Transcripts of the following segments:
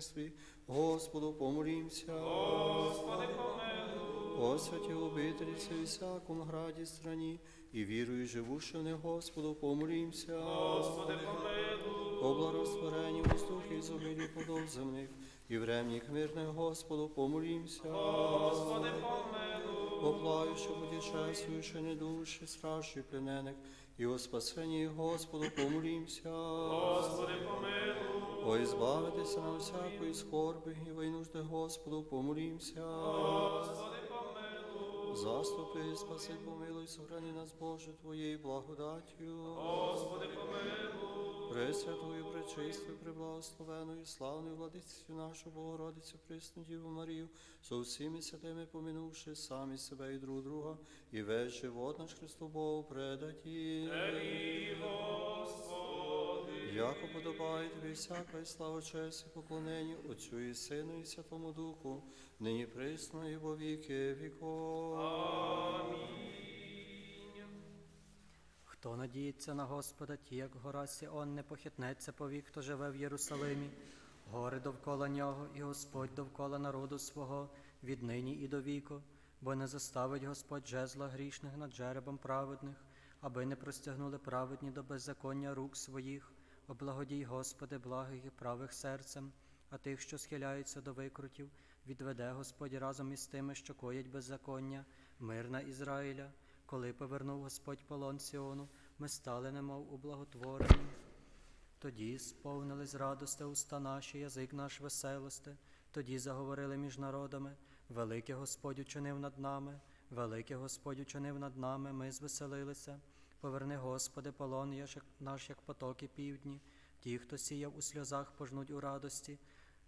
семействі. Господу помолімся. Господи, помилуй. О святі обителіці і всякому граді страні, і вірую, живущи в них, Господу, помолімся. Господи, помилуй. О благорозтворенні воздухи і зобилі подов земних, і времніх мирних, Господу, помолімся. Господи, помилуй. О плаю, що путешествуючи недуші, стражі пленених, і о спасенні, Господу, помолімся. Господи, помилуй. О, избавитися на всякої скорби і войнужди, Господу, помолімся. Господи, помилуй. Заступи, спаси, помилуй, сохрани нас, Боже, Твоєю благодаттю. Господи, помилуй. Пресвятою, пречистою, преблагословеною, славною владицю нашу Богородицю, Пресну Діву Марію, со всіми святими помінувши самі себе і друг друга, і весь живот наш Христу Богу предаті. Господи. Яко подобає тобі всяка і слава, честь і поклонення Отцю і Сину і Святому Духу, нині присно і во віки віков. Хто надіється на Господа, ті, як гора Сіон, не похитнеться повік, хто живе в Єрусалимі. Гори довкола нього, і Господь довкола народу свого, віднині і до віку, бо не заставить Господь жезла грішних над жеребом праведних, аби не простягнули праведні до беззаконня рук своїх. Облагодій, Господи, благих і правих серцем, а тих, що схиляються до викрутів, відведе Господь разом із тими, що коять беззаконня, мир на Ізраїля. Коли повернув Господь полон Сіону, ми стали немов у благотворенні. Тоді сповнились радости уста наші, язик наш веселости. Тоді заговорили між народами. Велике Господь учинив над нами, велике Господь учинив над нами, ми звеселилися. Поверни, Господи, полон наш, як потоки півдні. Ті, хто сіяв у сльозах, пожнуть у радості.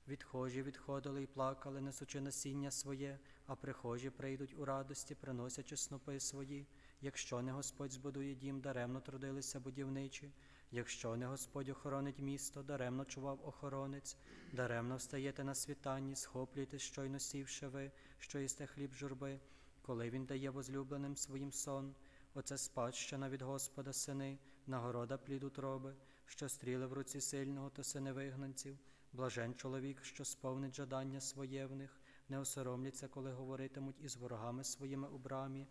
Відхожі відходили і плакали, несучи насіння своє, а прихожі прийдуть у радості, приносячи снопи свої. Якщо не Господь збудує дім, даремно трудилися будівничі. Якщо не Господь охоронить місто, даремно чував охоронець, даремно встаєте на світанні, схоплюєте, щойно сівши ви, що їсте хліб журби, коли він дає возлюбленим своїм сон. Оце спадщина від Господа сини, нагорода плід утроби, що стріли в руці сильного, то сини вигнанців. Блажен чоловік, що сповнить жадання своє в них, не осоромляться, коли говоритимуть із ворогами своїми у брамі.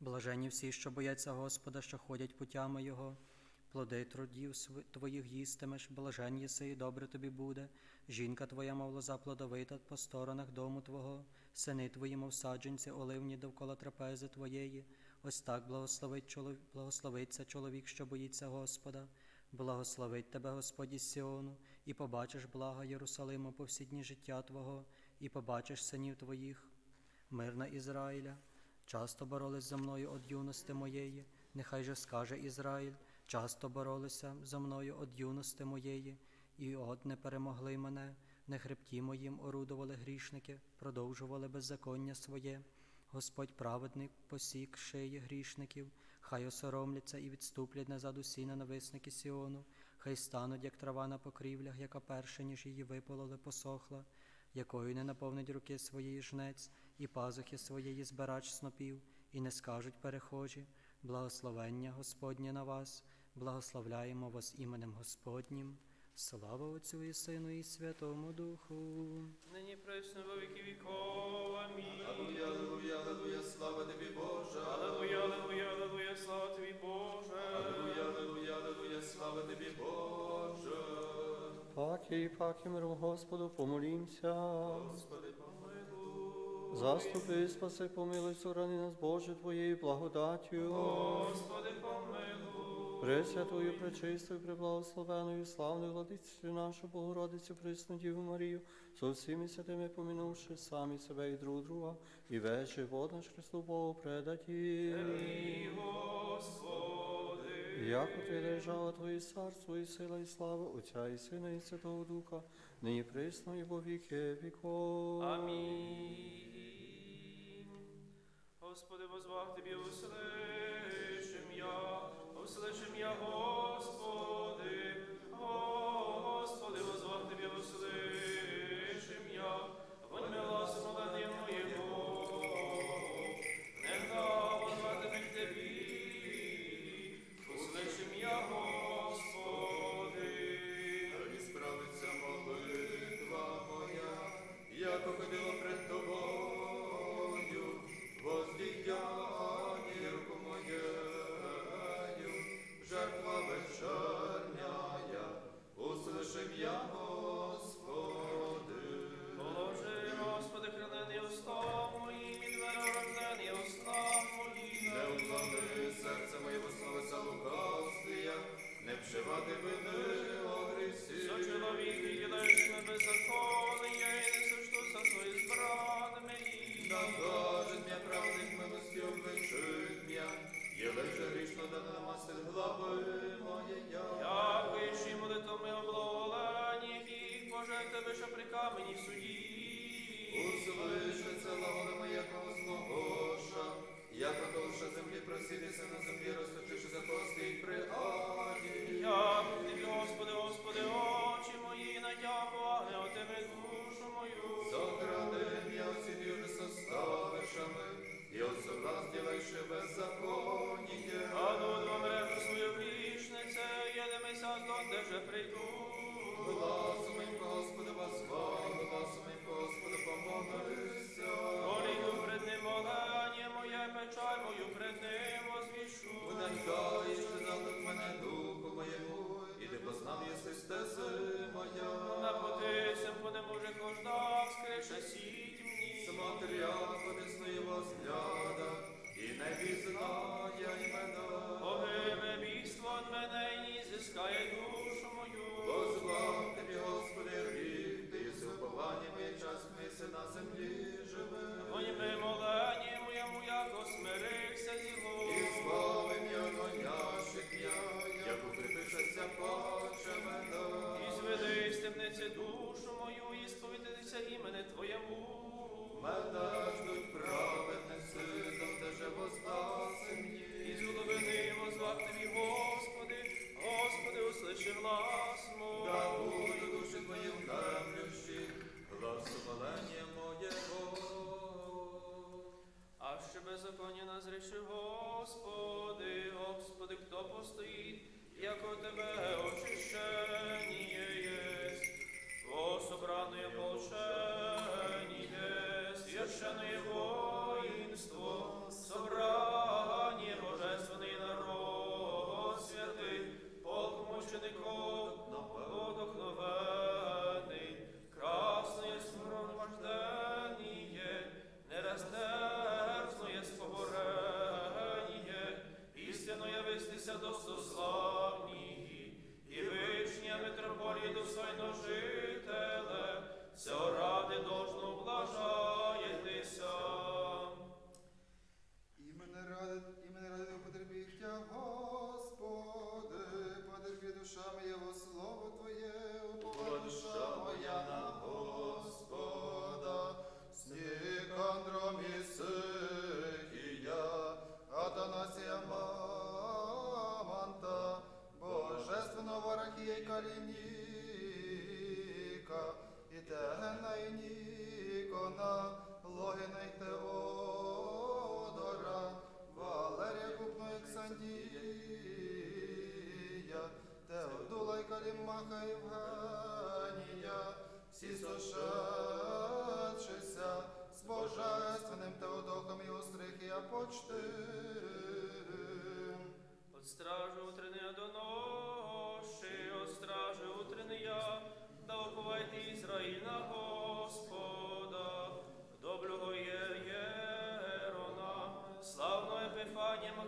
Блажені всі, що бояться Господа, що ходять путями Його. Плоди трудів твоїх їстимеш, блажен єси, і добре тобі буде. Жінка твоя, мов лоза плодовита по сторонах дому Твого, сини твої, мов саджанці, оливні довкола трапези твоєї. Ось так благословить чолов... благословиться чоловік, що боїться Господа. Благословить тебе Господь із Сіону, і побачиш блага Єрусалиму по дні життя Твого, і побачиш синів твоїх. Мир на Ізраїля. Часто боролись за мною од юності моєї, нехай же скаже Ізраїль, часто боролися за мною од юності моєї, і от не перемогли мене, не хребті моїм орудували грішники, продовжували беззаконня своє. Господь праведник посік шиї грішників, хай осоромляться і відступлять назад усі ненависники Сіону, хай стануть, як трава на покрівлях, яка перше, ніж її випололи, посохла, якою не наповнить руки своєї жнець, і пазухи своєї збирач снопів, і не скажуть перехожі, благословення Господнє на вас, благословляємо вас іменем Господнім. Слава Отцю і Сину, і Святому Духу. Нині присно во віки віков. Амінь. Аллилуйя, аллилуйя, аллилуйя, слава тобі, Боже. Аллилуйя, аллилуйя, аллилуйя, слава тобі, Боже. Аллилуйя, аллилуйя, аллилуйя, слава тобі, Боже. Паки і паки миру Господу, помолімся. Господи, помилуй. Заступи, спаси, помилуй, сохрани нас, Боже, Твоєю благодаттю. Господи, помилуй. Пресвятою, пречистою, преблагословеною, славною владицею нашу Богородицю, Пресну Діву Марію, со всіми святими помінувши самі себе і друг друга, і весь живот наш Христу Богу предаті. Яко ти держава Твої царство і сила, і слава Отця і Сина, і Святого Духа, нині присно і во віки віков. Амінь. Господи, возвах Тобі услышим я, услышим я, Господи, Господи, камені суді. Услышиться лагода моя Козлогоша, я продовжа землі просідися на землі, розточивши за постій при аді. Я тобі, Господи, Господи, очі мої надякували, о тебе душу мою. Сокраден я оціню же составишами, і от соблазн ділайши беззаконіє. А до два мережу свою грішнице, єдемися де же прийду. Моїм, Господи, гласу моїм, Господи, помолися. Молію пред ним молення моє, печаль мою пред ним возвішу. Що задок мене духу моєму, і ти познав єси стези моя. Напотисем по небу же кождак, сіть мені. Подесної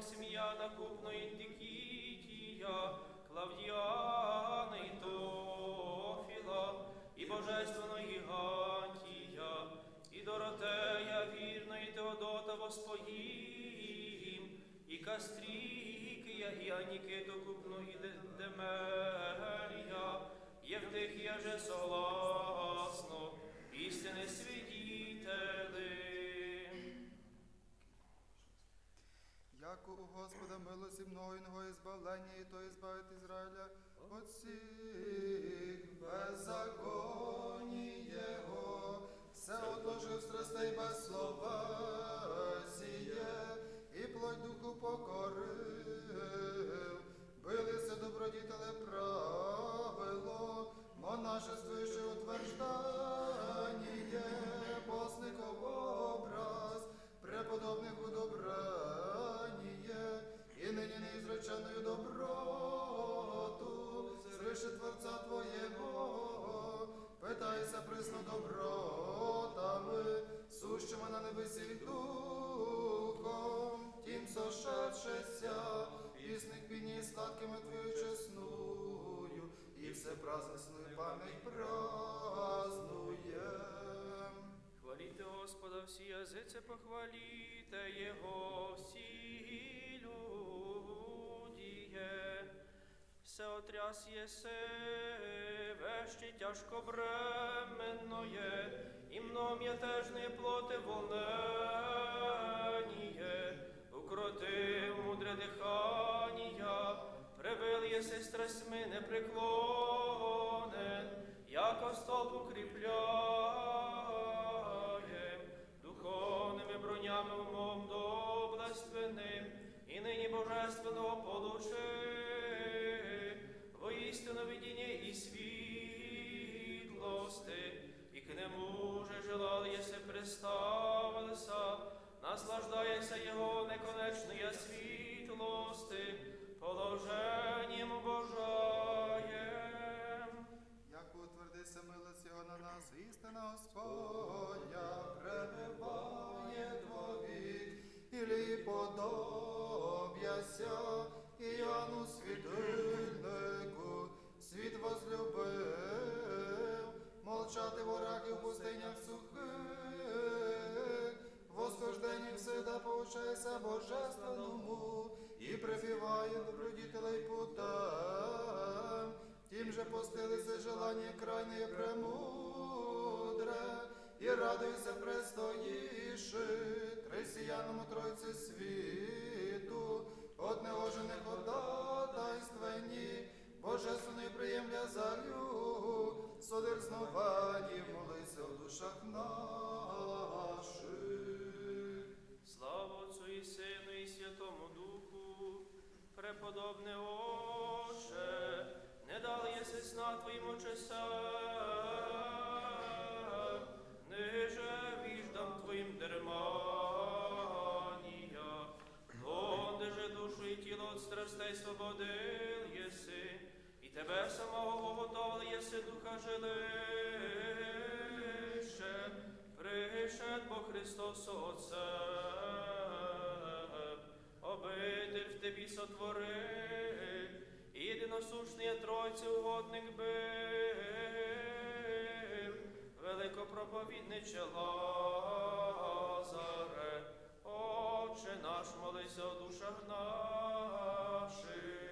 Епифания Максимияна, Купно Індикітія, Клавдіана і Тофіла, і божественного Гігантія, і Доротея, вірно, і Теодота Воспоїм, і Кастрікія, і Анікиту Купну, і Де- Демерія, Євтихія же согласно, істини свидітели. Як у Господа милості мною, іного ізбавлення, і то ізбавить Ізраїля. От всіх беззаконні Його, все отложив страстей без слова Все отряс єси, ще тяжко бременное, і мном'я теж не плоти волненіє, укротив мудре дихання, прибил єси страстьми непреклонен, яко столб укріпляє, духовними бронями умом доблественним, і нині божественного получи, воістину видіння і світлости, і к нему же желал, єси представилися, наслаждається його неконечної світлости, положенням божаєм. Як утвердися милость його на нас, істина Господня пребиває двовік, ілі подоб'яся Іоанну світильнику, молчати ворахи в пустинях сухих, восхождені всегда поучайся божественному, і припіває добродітелей путем, тим же постилися желання крайне премудре, і радуйся престоїши, трисіяному Тройці світу, от неожених ходатайствені, божественної приємля зарю, содерзновані молися в душах наших. Слава Отцу і Сину і Святому Духу, преподобне Отче, не дали єси сна Твоїм очеса, ниже віждам Твоїм дерманія, онде же душу і тіло от страстей і тебе самого готовили єси духа жилище, пришед бо Христос Отце, обитель в Тебі сотвори, єдиносушний Тройці угодник бив, великопроповідниче Лазаре, Отче наш, молися о душах наших.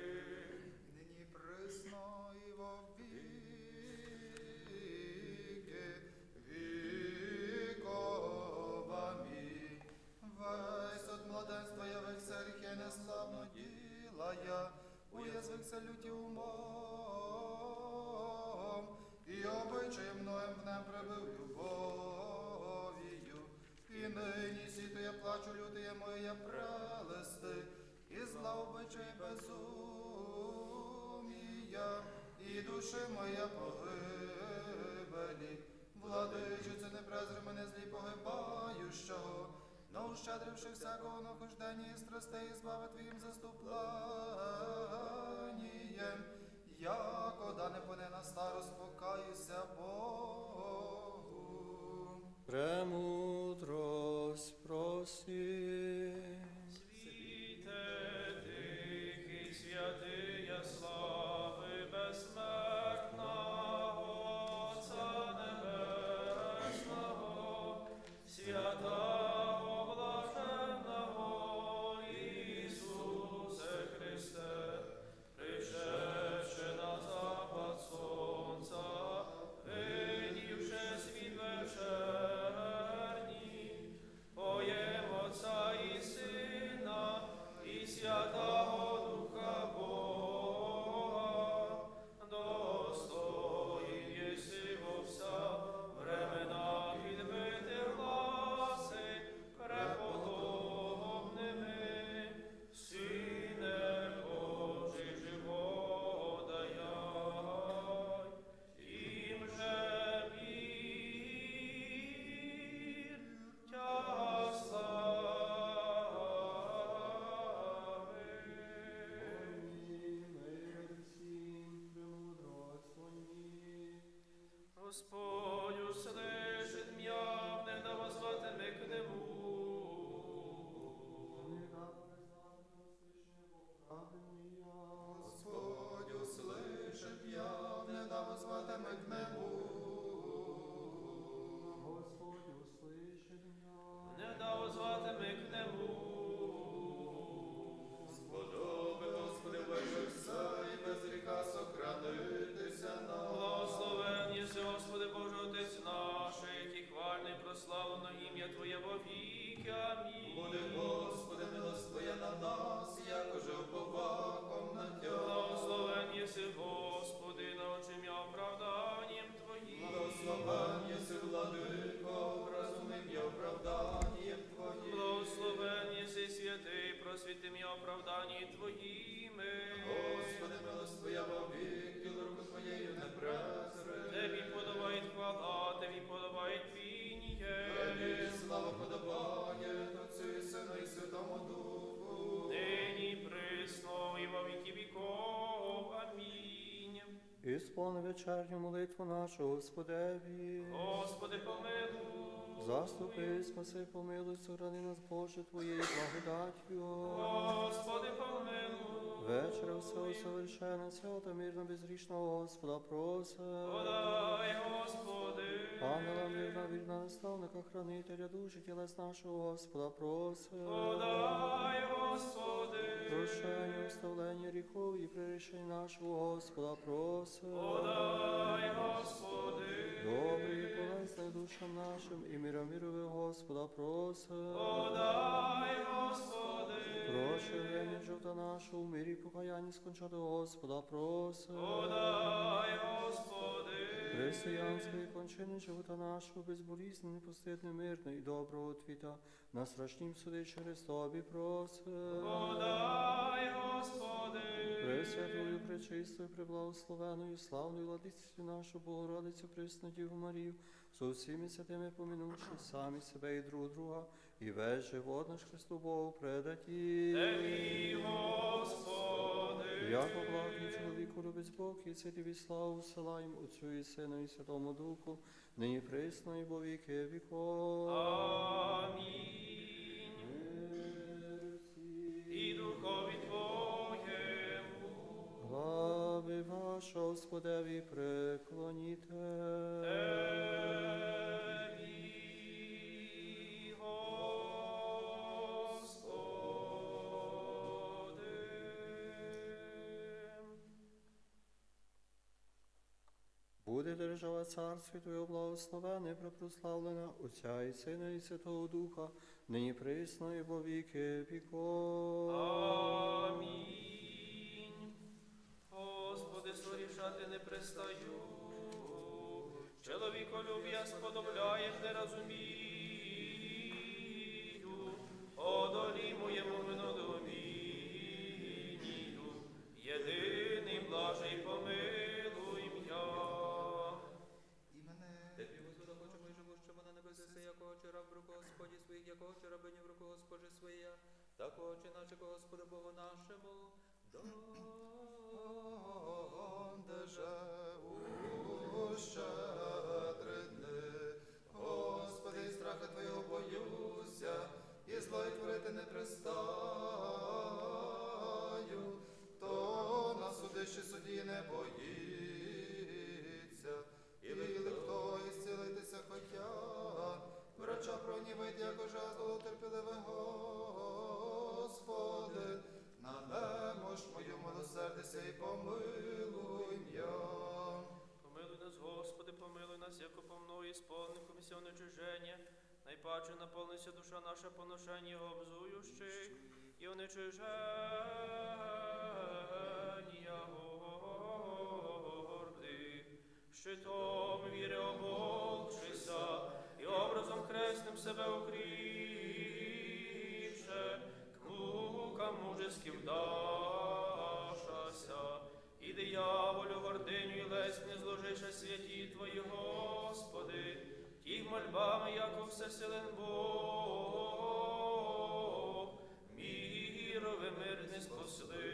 Сповни вечерню молитву нашу Господеві. Господи, помилуй. Заступи, спаси, помилуй, сохрани нас, Боже, Твоєю благодаттю. Господи, помилуй. Вечора всього совершенна, свято, мирно, безрічного Господа просим. Подай, Господи. Ангела мирна, вірна наставника, хранителя душі тілес нашого Господа просим. Подай, Господи. Прощення, вставлення гріхов і прирішення нашого Господа просим. Подай, Господи. Добрий і полезний душам нашим і миромірове Господа просим. Подай, Господи. Прощення жовта нашу, в мирі покаяння скончати Господа просим. Подай, Господи. Християнської кончини живота нашого, безболізне, непостидне, мирне і доброго твіта, на страшнім суди через тобі просим. Подай, Господи. Пресвятою, пречистою, преблагословеною, славною владицю нашу Богородицю, присну Діву Марію, со всіми святими помінувши самі себе і друг друга, і весь живот наш Христу Богу предаті. Тебі, Господи. Яко благий чоловіку любить Бог і святів і славу силаєм Отцю і Сину і Святому Духу, нині присно і во віки віков. Амінь. І духові Твоєму. Глави ваша, Господеві, преклоніте. Тебі, Буде держава царстві Твого благословене, препрославлена Отця і Сина і Святого Духа, нині присно і во віки віков. Амінь. Господи, сорішати не пристаю. Чоловіколюб'я сподобляєм, не розумію. Одолі Господі своїх, якого очі рабині в руку Господи своя, так очі наші, Господи Богу нашому, Онде душа наша поношення обзуючих, і оничиження горди. Щитом віри оболчися, і образом хресним себе укріпше, к мукам мужеским вдашася, і дияволю гординю і лесть не зложише святі Твої, Господи, ті мольбами, яко всесилен Бог, мірове мир не спасли,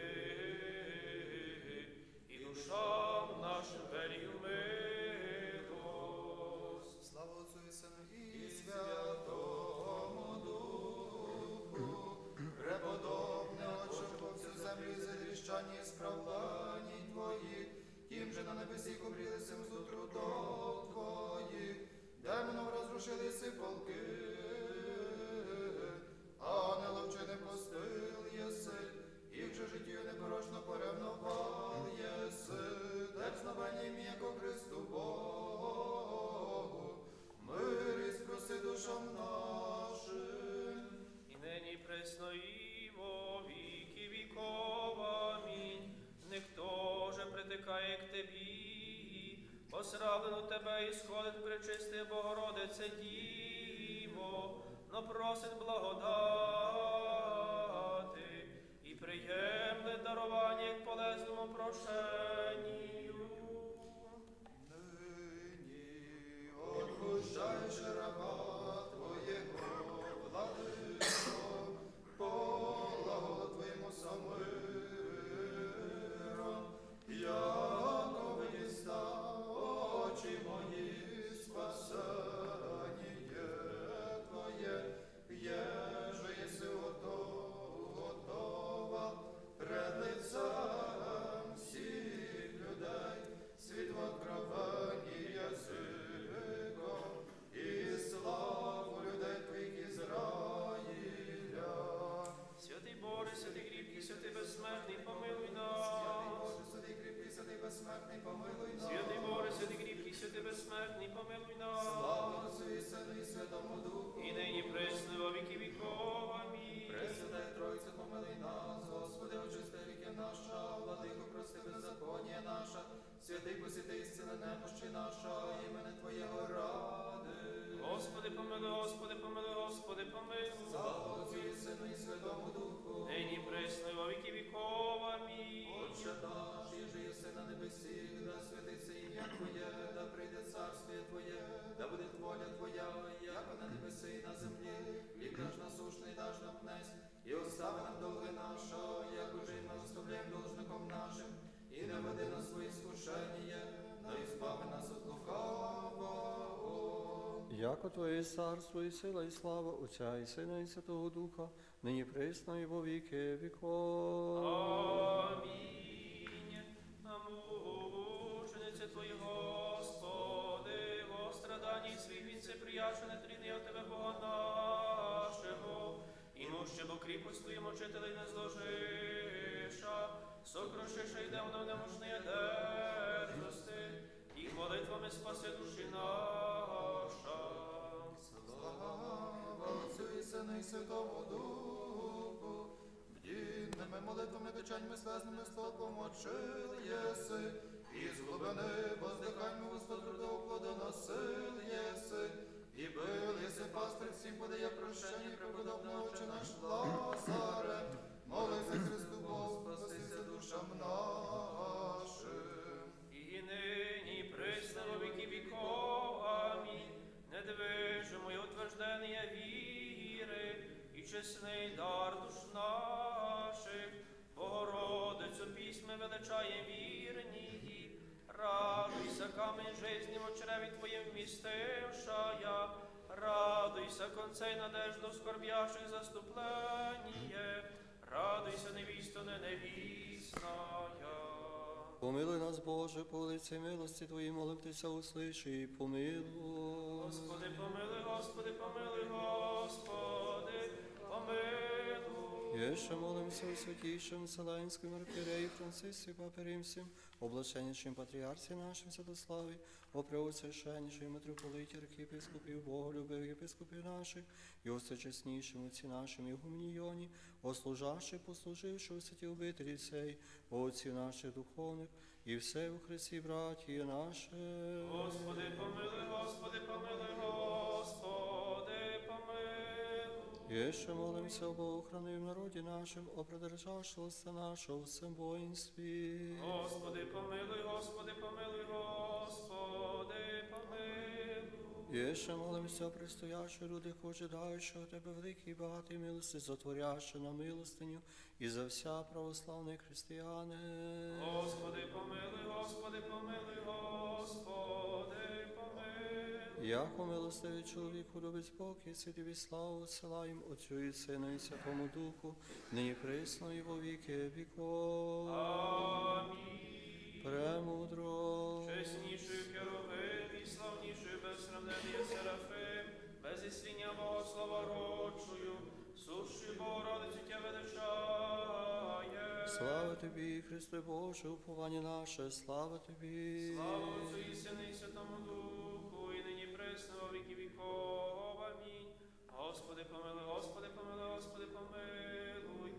Богородице Діво, но просить благодати і приємне дарування як полезному прошенню. Твоє царство і сила, і слава Отця і Сина і Святого Духа, нині присно і во віки віков. Амінь. Мученице Твої, Господи, во страданні свій він се прияшене тріни от Тебе, Бога нашого, і муще бо кріпость Твої мочителей не зложиша, сокрошиша йде в немощні дерзости, і молитвами спаси душі наша. Отцю і Святому Духу, бдінними молитвами, печаньми, слезними столпом очил єси, і з глибини воздиханьми уста трудового плодоносил єси, і бил єси пастир всім подає прощення, преподобний Отче наш Лазаре, молися Христу Богу, спасися душам нашим. Чесний дар душ наших, Богородицю письми величає вірні. Радуйся, камінь жизни в чреві Твоїм вмістившая, радуйся, концей надежду скорбящих заступленіє, радуйся, невісто не невісная. Помилуй нас, Боже, по лиці милості Твої, молитися, услиши і помилуй. Господи, помилуй, Господи, помилуй, помилуй. Є ще молимося у святійшим Вселенському архієреї Францисі Папі Римським, облаченнішим патріарсі нашим Святославі, о преосвященнішим митрополиті архієпископів, Боголюбив єпископів наших, і о всечеснішим отці нашим Ігумнійоні, о служащих, послуживши у святі обителі цей, о отців наших духовних, і все у Христі, братії наше. Господи, помилуй, Господи, помилуй, Господи, Є ще молимося, Богу храни в народі нашим, о продержавшилося нашого всем воїнстві. Господи, помилуй, Господи, помилуй, Господи, помилуй. Є ще молимося, пристоящи люди, ожидаючого тебе великий і багатий милости, затворяще на милостиню і за вся православні християни. Господи, помилуй, Господи, помилуй, Господи, Яко милостивий чоловіку любить Бог і святиві славу силаєм Отцю і Сину і Святому Духу, нині присно і во віки віков. Амінь. Премудро. Чеснішою Херовим і славнішою без сравнення Серафим, без ісління Богослова рочою, сущою Богородицю Тя величає. Слава тобі, Христе Боже, уповання наше, слава тобі. Слава Отцю і Сину і Святому Духу, во віки віков. Амінь. Господи, помилуй, Господи, помилуй, Господи, помилуй,